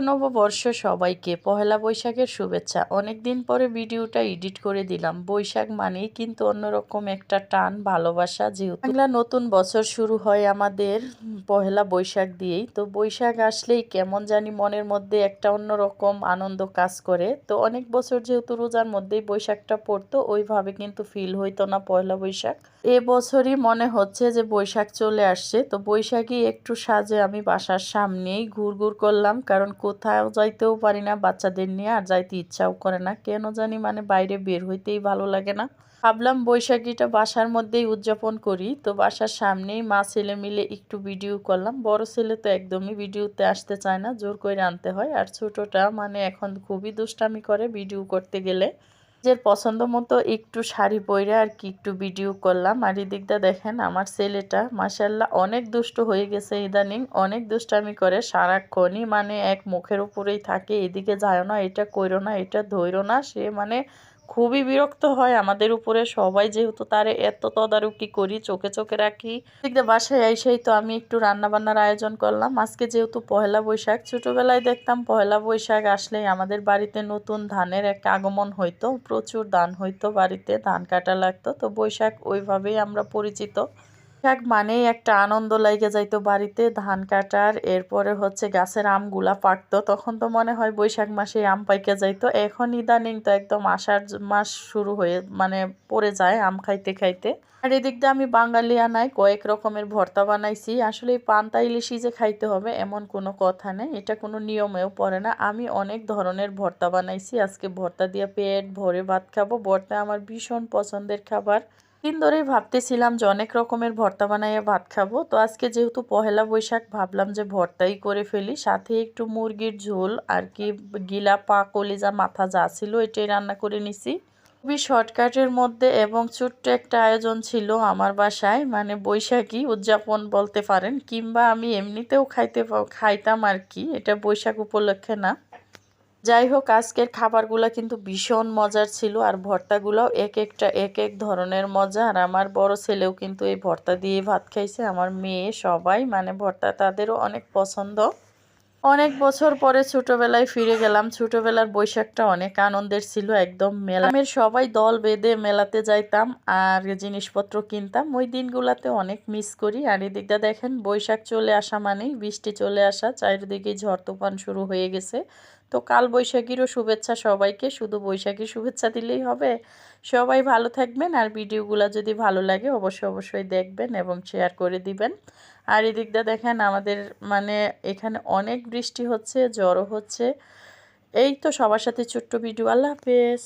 নববর্ষ সবাইকে পহেলা বৈশাখের শুভেচ্ছা। অনেক দিন পরে ভিডিওটা এডিট করে দিলাম। বৈশাখ মানেই কিন্তু অন্যরকম একটা টান, ভালোবাসা যেহেতু। বাংলা নতুন বছর শুরু হয় আমাদের পহেলা বৈশাখ দিয়েই। তো বৈশাখ আসলেই কেমন জানি মনের মধ্যে একটা অন্যরকম আনন্দ কাজ করে। তো অনেক বছর যেহেতু রোজার মধ্যেই বৈশাখটা পড়তো, ওইভাবে কিন্তু ফিল হইতো না পয়লা বৈশাখ। এবছরই মনে হচ্ছে যে বৈশাখ চলে আসছে। তো বৈশাখী একটু সাজে আমি বাসার সামনেই ঘুর ঘুর করলাম। কারণ কোথাও যাইতেও পারি না, বাচ্চাদের নিয়ে আর যাইতে ইচ্ছাও করে না। কেন জানি মানে বাইরে বের হইতেই ভালো লাগে না। ভাবলাম বৈশাখীটা বাসার মধ্যেই উদযাপন করি। তো বাসার সামনেই মা ছেলে মিলে একটু ভিডিও করলাম। বড় ছেলে তো একদমই ভিডিওতে আসতে চায় না, জোর করে আনতে হয়। আর ছোটটা মানে এখন খুবই দুষ্টামি করে ভিডিও করতে গেলে। নিজের পছন্দ মতো একটু শাড়ি পরে আর কি একটু ভিডিও করলাম। আর এদিকটা দেখেন আমার ছেলেটা মাসাল্লাহ অনেক দুষ্ট হয়ে গেছে ইদানিং। অনেক দুষ্টামি করে সারাক্ষণই মানে এক মুখের উপরেই থাকে, এদিকে যায় না, এটা কইরো না, এটা ধরো না। সে মানে খুবই বিরক্ত হয় আমাদের উপরে। সবাই যেহেতু তারে এত তদারকি করি, চোখে চোখে রাখি। দেখতে বাসায় আইসেই তো আমি একটু রান্নাবান্নার আয়োজন করলাম। আজকে যেহেতু পহেলা বৈশাখ, ছোটবেলায় দেখতাম পহেলা বৈশাখ আসলেই আমাদের বাড়িতে নতুন ধানের এক আগমন হইতো। প্রচুর ধান হইতো বাড়িতে, ধান কাটা লাগতো। তো বৈশাখ ওইভাবেই আমরা পরিচিত। বৈশাখ মানেই একটা আনন্দ লাগে যাইতো বাড়িতে, ধান কাটার, এরপরে হচ্ছে গাছের আমগুলা পাকতো তখন তো মনে হয় বৈশাখ মাসে আম পাইকে যাইতো। এখন ইদানিং তো একদম আষাঢ় মাস শুরু হয়ে মানে পড়ে যায় আম খাইতে খাইতে। আর এদিক দিয়ে আমি বাঙালি আনাই কয়েক রকমের ভর্তা বানাইছি। আসলে এই পান্তা ইলিশই যে খাইতে হবে এমন কোনো কথা নেই। এটা কোনো নিয়মেও পড়ে না। আমি অনেক ধরনের ভর্তা বানাইছি। আজকে ভর্তা দিয়ে পেট ভরে ভাত খাব। ভর্তা আমার ভীষণ পছন্দের খাবার। দিন ধরেই ভাবতেছিলাম যে অনেক রকমের ভর্তা বানাইয়া ভাত খাব। তো আজকে যেহেতু পহেলা বৈশাখ, ভাবলাম যে ভর্তাই করে ফেলি। সাথে একটু মুরগির ঝোল আর কি গিলা পা কলিজা মাথা যা ছিল, এটাই রান্না করে নিছি। খুবই শর্টকাটের মধ্যে এবং ছোট্ট একটা আয়োজন ছিল আমার বাসায় মানে বৈশাখী উদযাপন বলতে পারেন, কিংবা আমি এমনিতেও খাইতে খাইতাম আর কি, এটা বৈশাখ উপলক্ষে না। যাই হোক আজকের খাবারগুলো কিন্তু ভীষণ মজার ছিল আর ভর্তাগুলোও এক একটা এক এক ধরনের মজা। আর আমার বড় ছেলেও কিন্তু এই ভর্তা দিয়ে ভাত খাইছে। আমার মেয়ে সবাই মানে ভর্তা তাদেরও অনেক পছন্দ। অনেক বছর পরে ছোটবেলায় ফিরে গেলাম। ছোটবেলার বৈশাখটা অনেক আনন্দের ছিল, একদম মেলামের সবাই দল বেঁধে মেলাতে যাইতাম আর জিনিসপত্র কিনতাম। ওই দিনগুলাতে অনেক মিস করি। আর এদিকটা দেখেন, বৈশাখ চলে আসা মানেই বৃষ্টি চলে আসা, চারিদিকে ঝড় তুফান শুরু হয়ে গেছে। তো কাল বৈশাখীরও শুভেচ্ছা সবাইকে। শুধু বৈশাখীর শুভেচ্ছা দিলেই হবে। সবাই ভালো থাকবেন আর ভিডিওগুলো যদি ভালো লাগে অবশ্যই অবশ্যই দেখবেন এবং শেয়ার করে দিবেন। আর এদিকটা দেখেন, আমাদের মানে এখানে অনেক বৃষ্টি হচ্ছে, জ্বরও হচ্ছে। এই তো সবার সাথে ছোট্ট ভিডিও। আল্লাহ হাফেজ।